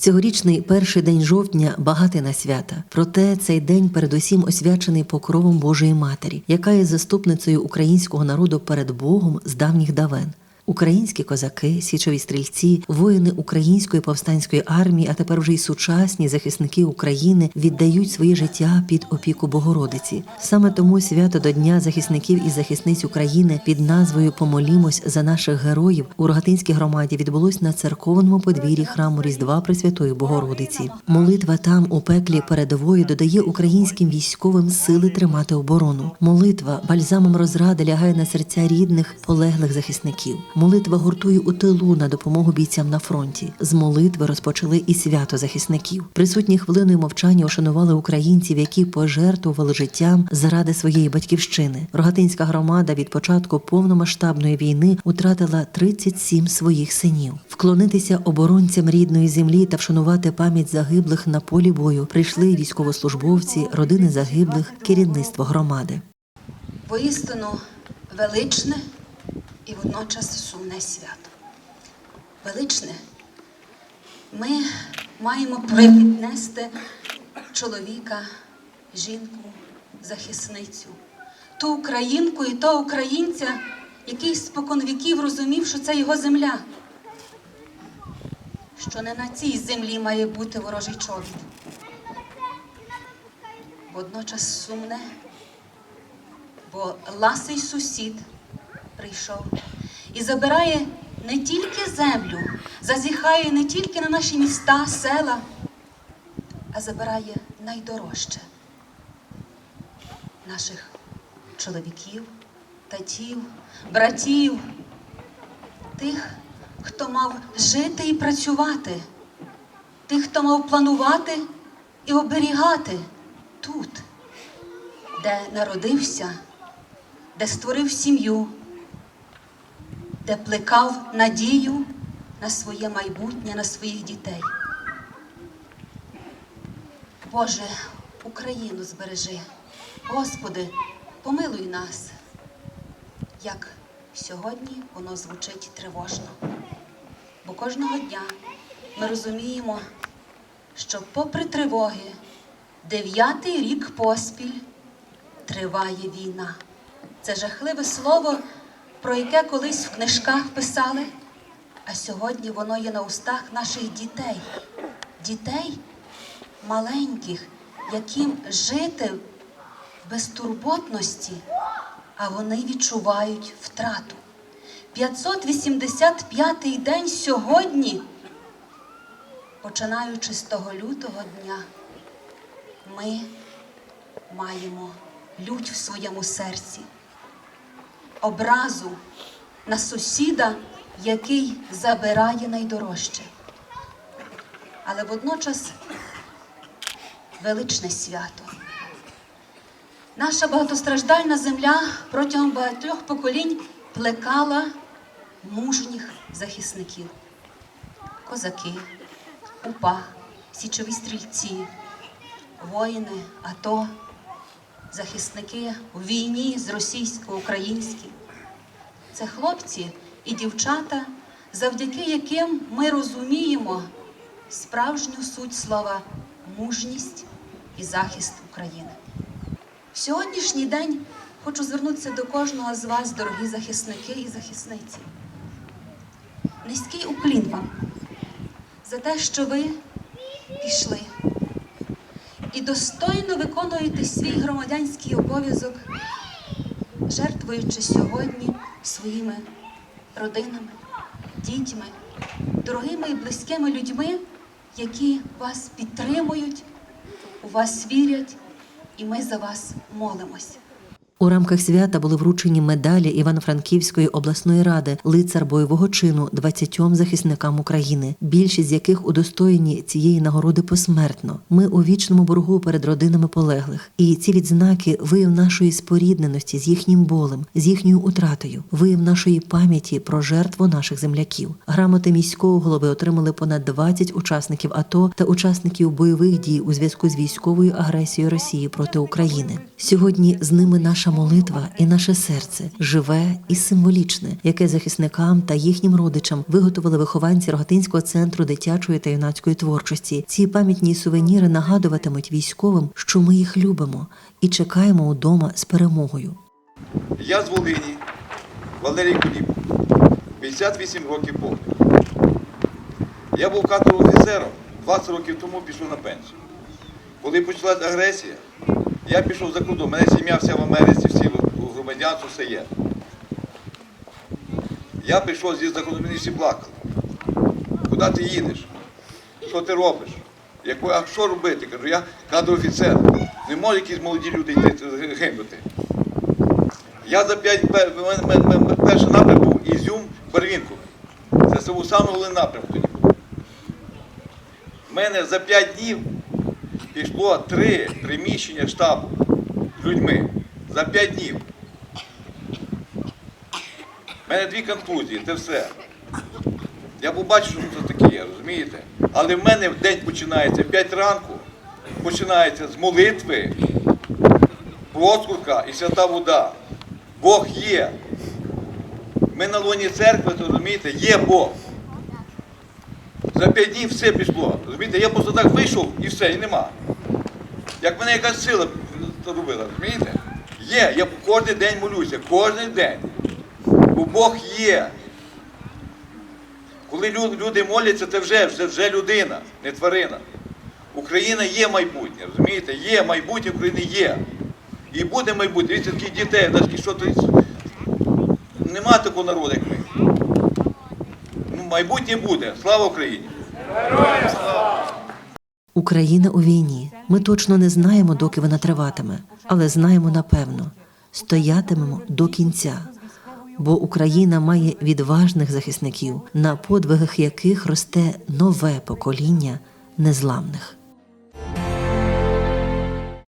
Цьогорічний перший день жовтня багатий на свята. Проте цей день передусім освячений покровом Божої Матері, яка є заступницею українського народу перед Богом з давніх давен. Українські козаки, січові стрільці, воїни української повстанської армії, а тепер вже й сучасні захисники України віддають своє життя під опіку Богородиці. Саме тому свято до Дня захисників і захисниць України під назвою Помолімось за наших героїв у Рогатинській громаді відбулось на церковному подвір'ї храму Різдва Пресвятої Богородиці. Молитва там у пеклі передової додає українським військовим сили тримати оборону. Молитва бальзамом розради лягає на серця рідних полеглих захисників. Молитва гуртує у тилу на допомогу бійцям на фронті. З молитви розпочали і свято захисників. Присутні хвилиною мовчання ошанували українців, які пожертвували життям заради своєї батьківщини. Рогатинська громада від початку повномасштабної війни втратила 37 своїх синів. Вклонитися оборонцям рідної землі та вшанувати пам'ять загиблих на полі бою прийшли військовослужбовці, родини загиблих, керівництво громади. Воістину величне і водночас сумне свято. Величне ми маємо привнести чоловіка, жінку, захисницю, ту українку і того українця, який спокон віків розумів, що це його земля, що не на цій землі має бути ворожий чобіт. Водночас сумне бо ласий сусід прийшов і забирає не тільки землю, зазіхає не тільки на наші міста, села, а забирає найдорожче наших чоловіків, татів, братів, тих, хто мав жити і працювати, тих, хто мав планувати і оберігати тут, де народився де створив сім'ю, де плекав надію на своє майбутнє, на своїх дітей. Боже, Україну збережи. Господи, помилуй нас, як сьогодні воно звучить тривожно. Бо кожного дня ми розуміємо, що попри тривоги, дев'ятий рік поспіль триває війна. Це жахливе слово, про яке колись в книжках писали, а сьогодні воно є на устах наших дітей, дітей маленьких, яким жити в безтурботності, а вони відчувають втрату. 585-й день сьогодні, починаючи з того лютого дня, ми маємо лють в своєму серці образу на сусіда, який забирає найдорожче. Але водночас величне свято. Наша багатостраждальна земля протягом багатьох поколінь плекала мужніх захисників, козаки, упа, січові стрільці, воїни, АТО захисники у війні з російсько-українським. Це хлопці і дівчата, завдяки яким ми розуміємо справжню суть слова мужність і захист України. В сьогоднішній день хочу звернутися до кожного з вас, дорогі захисники і захисниці. Низький уклін вам за те, що ви пішли і достойно виконуєте свій громадянський обов'язок, жертвуючи сьогодні своїми родинами, дітьми, дорогими і близькими людьми, які вас підтримують, у вас вірять, і ми за вас молимось. У рамках свята були вручені медалі Івано-Франківської обласної ради лицар бойового чину 20 захисникам України, більшість з яких удостоєні цієї нагороди посмертно. Ми у вічному боргу перед родинами полеглих. І ці відзнаки вияв нашої спорідненості з їхнім болем, з їхньою утратою, вияв нашої пам'яті про жертву наших земляків. Грамоти міського голови отримали понад 20 учасників АТО та учасників бойових дій у зв'язку з військовою агресією Росії проти України. Сьогодні з ними наша наша молитва і наше серце живе і символічне, яке захисникам та їхнім родичам виготовили вихованці Рогатинського центру дитячої та юнацької творчості. Ці пам'ятні сувеніри нагадуватимуть військовим, що ми їх любимо і чекаємо удома з перемогою. Я з Волині, Валерій Куліб, 58 років повних. Я був кадровим офіцером, 20 років тому пішов на пенсію. Коли почалась агресія, я пішов за кордон. Мене сім'я вся в Америці, всі в- громадянство все є. Я прийшов зі за кордон, мені всі плакали. Куди ти їдеш? Що ти робиш? Я кажу, а що робити? Кажу, я кадровий офіцер. Не можуть якісь молоді люди йти гинути. Я за п'ять перший напрямок був Ізюм Барвінку. Це був саме головний напрямок тоді. У мене за п'ять днів пішло три приміщення штабу людьми. За п'ять днів. У мене дві контузії, це все. Я побачив, що це таке, розумієте? Але в мене в день починається в 5 ранку, починається з молитви, Проскурка і свята вода. Бог є. Ми на лоні церкви, то розумієте, є Бог. За п'ять днів все пішло. Розумієте, я просто так вийшов і все, і нема. Як мене якась сила це робила, розумієте? Є, я кожен день молюся, кожен день. Бо Бог є. Коли люди моляться, це вже, вже, вже людина, не тварина. Україна є майбутнє, розумієте? Є майбутнє України є. І буде майбутнє. Дивіться, таких дітей, навіть що то нема такого народу, як ми. Ну, майбутнє буде. Слава Україні! Україна у війні. Ми точно не знаємо, доки вона триватиме, але знаємо напевно, стоятимемо до кінця. Бо Україна має відважних захисників, на подвигах яких росте нове покоління незламних.